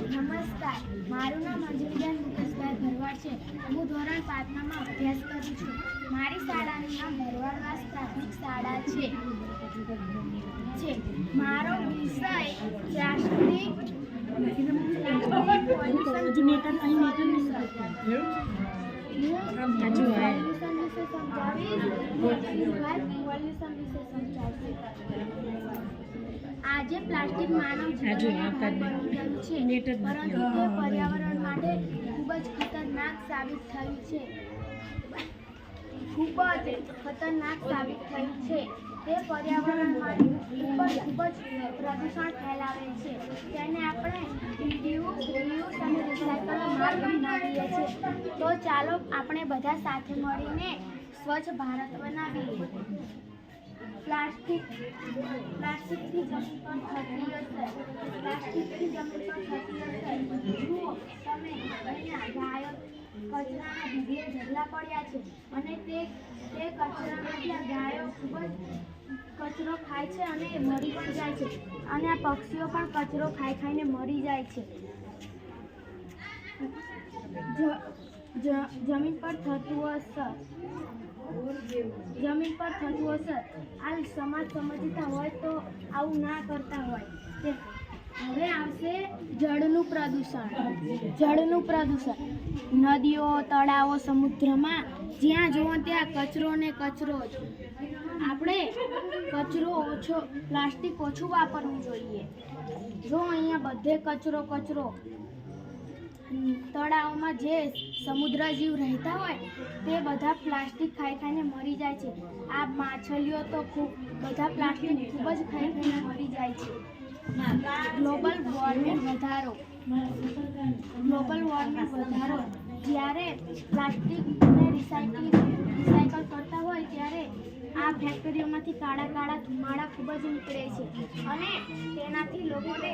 નમસ્કાર. મારું નામ અંજલિબેન મુકેશભાઈ ભરવાડ છે. હું ધોરણ પાંચમામાં અભ્યાસ કરું છું. મારી શાળાનું નામ ભરવાડવાસ પ્રાથમિક શાળા છે. છે. મારો વિષય પ્લાસ્ટિક આજે પ્લાસ્ટિક માનવ જીવન છે. પરંતુ તે પર્યાવરણ માટે ખૂબ જ ખતરનાક સાબિત થયું છે. ખૂબ જ ખતરનાક સાબિત થયું છે. તે પર્યાવરણ માટે ખૂબ જ ખૂબ જ પ્રદૂષણ ફેલાવે છે. તેને આપણે રિડ્યુસ રિયુઝ અને રિસાયકલનો માર્ગ બનાવીએ છીએ. તો ચાલો આપણે બધા સાથે મળીને સ્વચ્છ ભારત બનાવીએ. પ્લાસ્ટિક, પ્લાસ્ટિકથી જમીન પર થતી અસર પ્લાસ્ટિકથી જમીન પર થતી અસર જુઓ, તમે અહીંયા ગાયો, કચરાના ઢગલે ઢગલા પડ્યા છે. અને તે તે કચરામાંથી આ ગાયો ખૂબ જ કચરો ખાય છે અને મરી પણ જાય છે. અને આ પક્ષીઓ પણ કચરો ખાઈ ખાઈને મરી જાય છે. જમીન પર થતું અસર જમીન પર થતું અસર. આ સમાજ સમજતા હોય તો આવું ના કરતા હોય. હવે આવશે જળનું પ્રદૂષણ. જળનું પ્રદૂષણ. નદીઓ, તળાવો, સમુદ્રમાં જ્યાં જુઓ ત્યાં કચરો ને કચરો જ. આપણે કચરો ઓછો, પ્લાસ્ટિક ઓછું વાપરવું જોઈએ. જો અહીંયા બધે કચરો કચરો તળાવમાં જે સમુદ્ર જીવ રહેતા હોય, તે બધા પ્લાસ્ટિક ખાઈ ખાઈને મરી જાય છે. આ માછલીઓ તો ખૂબ, બધા પ્લાસ્ટિક ખૂબ જ ખાઈ ખાઈને મરી જાય છે. ગ્લોબલ વોર્મિંગ વધારો. ગ્લોબલ વોર્મિંગ વધારો. જ્યારે પ્લાસ્ટિકને રિસાયકલ રિસાયકલ કરતા હોય, ત્યારે આ ફેક્ટરીઓમાંથી કાળા કાળા ધુમાડા ખૂબ જ નીકળે છે અને તેનાથી લોકોને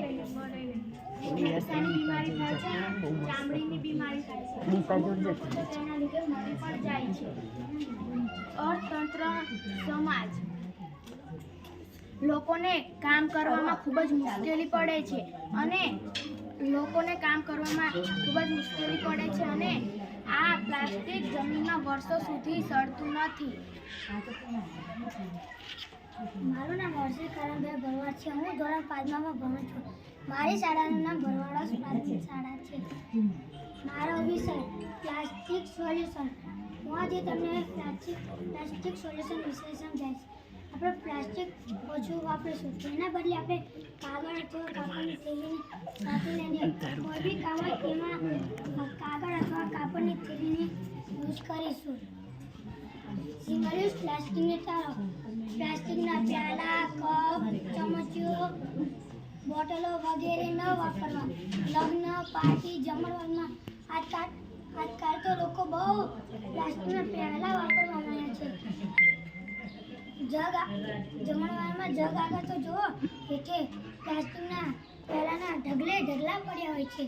ફેફસાની બીમારી થાય છે ચામડીની બીમારી થાય છે. અમુક લોકો તો તેના લીધે મરી પણ જાય છે. અર્થતંત્ર સમાજ લોકોને કામ કરવામાં ખૂબ જ મુશ્કેલી પડે છે અને લોકોને કામ કરવામાં ખૂબ જ મુશ્કેલી પડે છે અને આ પ્લાસ્ટિક જમીનમાં વર્ષો સુધી સડતું નથી. મારું નામ હર્ષિલ કરણભાઈ ભરવાડ છે. હું ધોરણ પાંચમામાં ભણું છું. મારી શાળાનું નામ ભરવાડા પ્રાથમિક શાળા છે. મારો વિષય પ્લાસ્ટિક સોલ્યુશન. હું આજે તમને પ્લાસ્ટિક પ્લાસ્ટિક સોલ્યુશન વિશે સમજાવીશ. આપણે પ્લાસ્ટિક ઓછું વાપરીશું. તેના બદલે આપણે કાગળ અથવા કાપડની થેલીની સાથે લઈને કોઈ બી કામ એમાં કાગળ અથવા કાપડની થેલીની યુઝ કરીશું. સિંગલ યુઝ પ્લાસ્ટિકને ટાળો પ્લાસ્ટિકના પ્યાલા કપ ચમચીઓ બોટલો વગેરે ન વાપરવા. લગ્ન પાર્ટી જમણવારમાં આજકાલ આજકાલ તો લોકો બહુ પ્લાસ્ટિકના પ્યાલા વાપરવા માંડ્યા છે. જગ જમણવારમાં જગ આગળ તો જુઓ. ઢગલે ઢગલા પડ્યા હોય છે.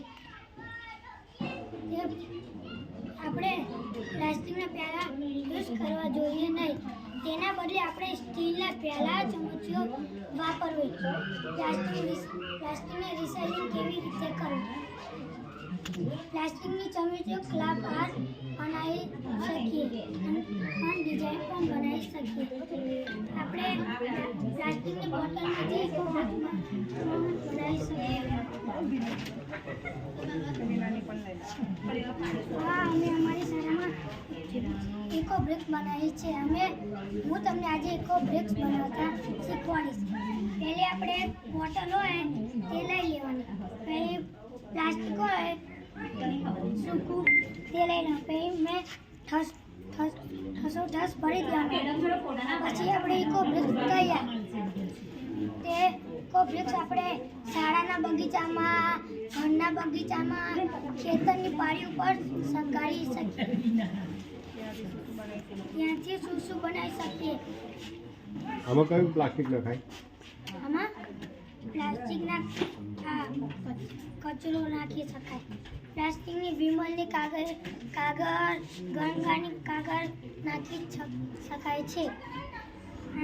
આપણે પ્લાસ્ટિકના પ્યાલા યુઝ કરવા જોઈએ નહીં. તેના બદલે આપણે સ્ટીલના પ્યાલા, ચમચીઓ વાપરવી. પ્લાસ્ટિક પ્લાસ્ટિકને રિસાયકલિંગ કેવી રીતે કરવું? પ્લાસ્ટિકની ચમચીઓ ક્લાપ આર્ટ બનાવી શકીએ અને ડિઝાઇન પણ બનાવી શકીએ. આપણે પ્લાસ્ટિકની બનાવી શકીએ હા, અમે અમારી શાળામાં ઇકો બ્રિક્સ બનાવી છે. અમે, હું તમને આજે ઇકો બ્રિક્સ બનાવતા શીખવાડીશ. પહેલી આપણે બોટલ હોય તે લઈ લેવાની. પછી પ્લાસ્ટિક હોય, સૂકું તે લઈ લેવાનું. પછી મેં ઠસ ઠસ ઠસો ઠસ ભરી દેવાનું. પછી આપણે ઇકો બ્રિક્સ તૈયાર બ્રિક્સ આપણે શાળાના બગીચામાં ઘરના બગીચામાં ખેતરની પાળી ઉપર સગાડી શકીએ. ત્યાંથી શું શું બનાવી શકીએ. આમાં કયું પ્લાસ્ટિક નખાય? આમાં પ્લાસ્ટિકના કચરો નાખી શકાય. પ્લાસ્ટિકની વિમલની કાગળ કાગળ ગણગાની કાગળ નાખી શકાય છે.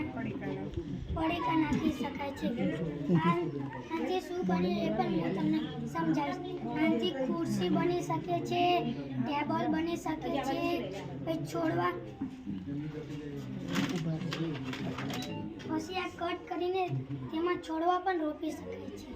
પડીકા નાખી શકાય છે. આ- આનાથી શું બને એ પણ હું તમને સમજાવીશ. આનાથી ખુરશી બની શકે છે, ટેબલ બની શકે છે, પછી છોડવા. પછી આ કટ કરીને તેમાં છોડવા પણ રોપી શકાય છે.